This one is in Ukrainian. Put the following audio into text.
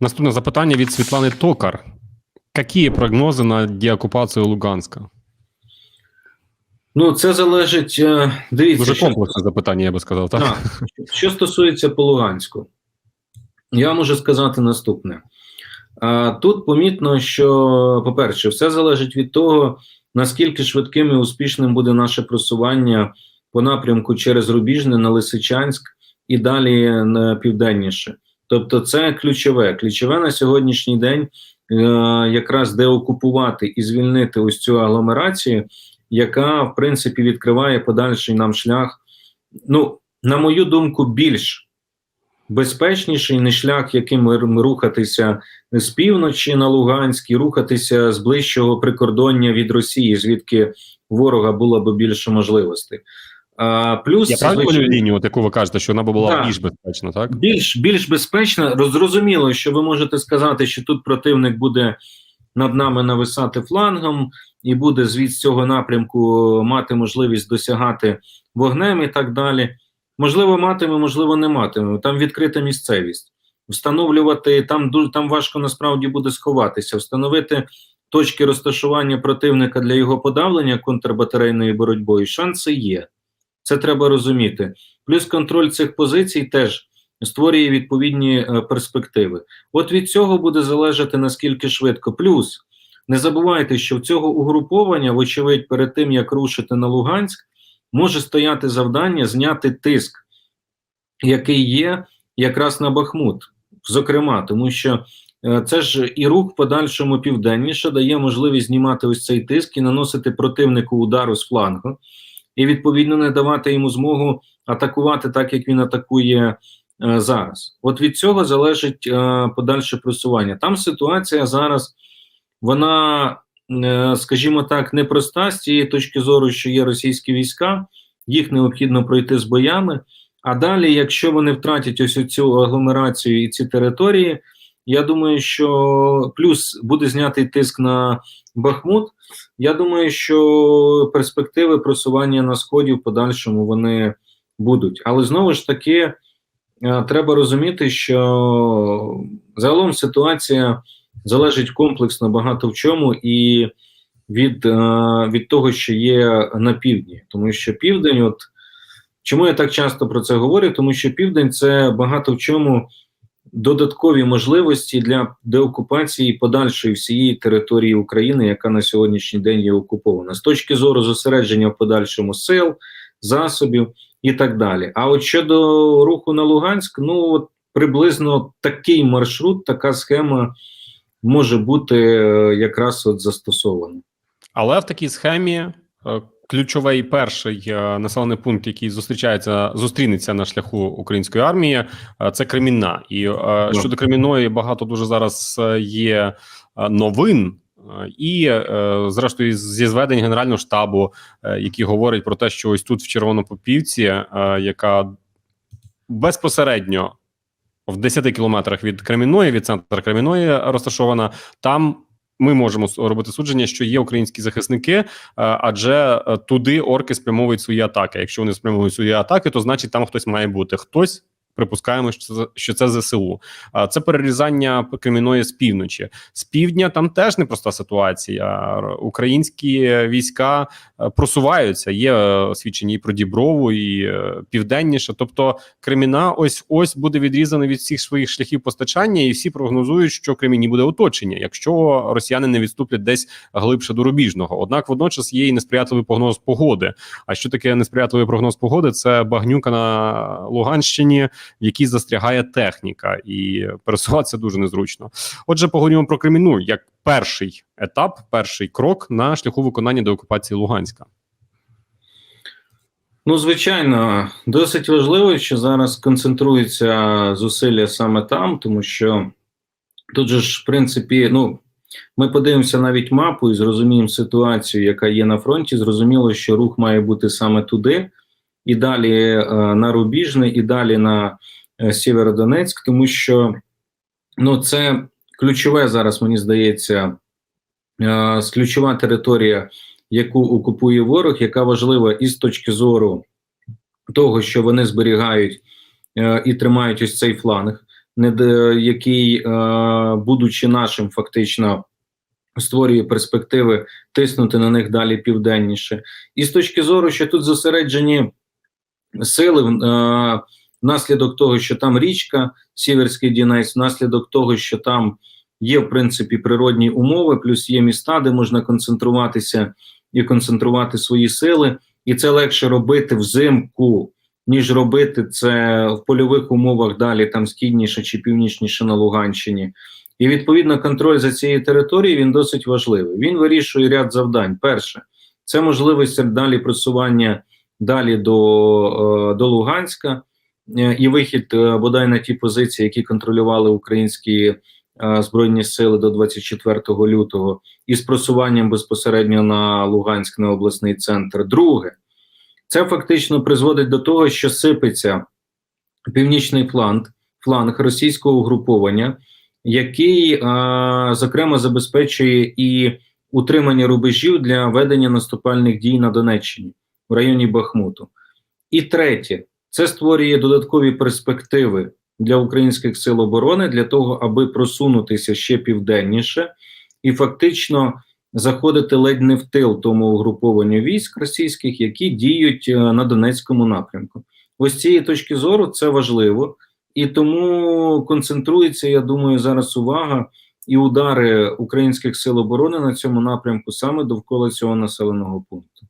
Наступне запитання від Світлани Токар. Які прогнози на деокупацію Луганська? Ну, це залежить. е, Дивіться, Дуже що- комплексне запитання, я би сказав, так? Так. Що стосується по Луганську, я можу сказати наступне. Тут помітно, що, по-перше, все залежить від того, наскільки швидким і успішним буде наше просування по напрямку через Рубіжне на Лисичанськ і далі на південніше. Тобто, це ключове. Ключове на сьогоднішній день е, якраз деокупувати і звільнити ось цю агломерацію, яка в принципі відкриває подальший нам шлях. Ну, на мою думку, більш безпечніший не шлях, яким рухатися з півночі на Луганській, рухатися з ближчого прикордоння від Росії, звідки ворога було б більше можливостей. А, плюс Я правильно звичайно, лінію, от яку ви кажете, що вона б була Так. більш безпечна, так? більш більш безпечно. Роз- Зрозуміло, що ви можете сказати, що тут противник буде над нами нависати флангом, і буде звід цього напрямку мати можливість досягати вогнем і так далі. Можливо, матиме, можливо, не матиме. Там відкрита місцевість. Встановлювати там дуже там важко насправді буде сховатися, встановити точки розташування противника для його подавлення контрбатарейною боротьбою. Шанси є. Це треба розуміти. Плюс контроль цих позицій теж створює відповідні е, перспективи. От від цього буде залежати наскільки швидко. Плюс не забувайте, що в цього угруповання, вочевидь, перед тим як рушити на Луганськ, може стояти завдання зняти тиск, який є якраз на Бахмут, зокрема, тому що е, це ж і рух подальшому південніше дає можливість знімати ось цей тиск і наносити противнику удару з флангу, і відповідно не давати йому змогу атакувати так, як він атакує е, зараз. От від цього залежить е, подальше просування. Там ситуація зараз, вона, е, скажімо так, непроста з цієї точки зору, що є російські війська, їх необхідно пройти з боями. А далі, якщо вони втратять ось цю агломерацію і ці території, я думаю, що плюс буде знятий тиск на Бахмут. Я думаю, що перспективи просування на сході в подальшому вони будуть. Але знову ж таки, е, треба розуміти, що загалом ситуація залежить комплексно багато в чому і від, е, від того, що є на півдні, тому що південь, от чому я так часто про це говорю? Тому що південь це багато в чому додаткові можливості для деокупації подальшої всієї території України, яка на сьогоднішній день є окупована, з точки зору зосередження в подальшому сил, засобів і так далі. А от щодо руху на Луганськ, ну от приблизно такий маршрут, така схема може бути е, якраз от застосована. Але в такій схемі е, ключовий перший е, населений пункт, який зустрічається, зустрінеться на шляху української армії, е, це Кремінна. І е, щодо Кремінної багато дуже зараз є новин. І, зрештою, зі зведень Генерального штабу, які говорять про те, що ось тут в Червонопопівці, яка безпосередньо в 10 кілометрах від Кремінної, від центру Кремінної розташована, там ми можемо робити судження, що є українські захисники, е, адже е, туди орки спрямовують свої атаки. Якщо вони спрямовують свої атаки, то значить там хтось має бути. Хтось припускаємо, що це що це ЗСУ. А це перерізання Креміної з півночі. З півдня там теж непроста ситуація. Українські війська е, просуваються. Є е, свідчення і про Діброву, і е, південніше. Тобто, Креміна ось ось буде відрізаний від всіх своїх шляхів постачання, і всі прогнозують, що Креміні буде оточення, якщо росіяни не відступлять десь глибше до рубіжного. Однак, водночас є і несприятливий прогноз погоди. А що таке несприятливий прогноз погоди? Це багнюка на Луганщині, в якій застрягає техніка, і пересуватися дуже незручно. Отже, поговоримо про Креміну як перший етап, перший крок на шляху виконання деокупації Луганська. Ну, звичайно, досить важливо, що зараз концентруються зусилля саме там, тому що тут же ж, в принципі, ну, ми подивимося навіть мапу і зрозуміємо ситуацію, яка є на фронті. Зрозуміло, що рух має бути саме туди, і далі е, на Рубіжний, і далі на е, Сєвєродонецьк, тому що ну, це ключове зараз, мені здається, е, ключова територія яку окупує ворог, яка важлива і з точки зору того, що вони зберігають е, і тримають ось цей фланг. який, е, будучи нашим, фактично створює перспективи тиснути на них далі південніше. І з точки зору, що тут зосереджені сили е, внаслідок того, що там річка Сіверський Дінець, внаслідок того, що там є в принципі природні умови, плюс є міста, де можна концентруватися і концентрувати свої сили, і це легше робити взимку, ніж робити це в польових умовах далі, там східніше чи північніше на Луганщині. І відповідно контроль за цією територією він досить важливий. Він вирішує ряд завдань. Перше, це можливість далі просування далі до, е, до Луганська. Е, і вихід е, бодай на ті позиції, які контролювали українські збройні сили до 24 лютого, і з просуванням безпосередньо на Луганськ на обласний центр. Друге, це фактично призводить до того, що сипеться північний фланг, фланг російського угруповання, який, зокрема, забезпечує і утримання рубежів для ведення наступальних дій на Донеччині в районі Бахмуту. І третє, це створює додаткові перспективи для українських сил оборони для того, аби просунутися ще південніше і фактично заходити ледь не в тил тому угрупованню військ російських, які діють е, на Донецькому напрямку. Ось цієї точки зору це важливо, і тому концентрується, я думаю, зараз увага і удари українських сил оборони на цьому напрямку саме довкола цього населеного пункту.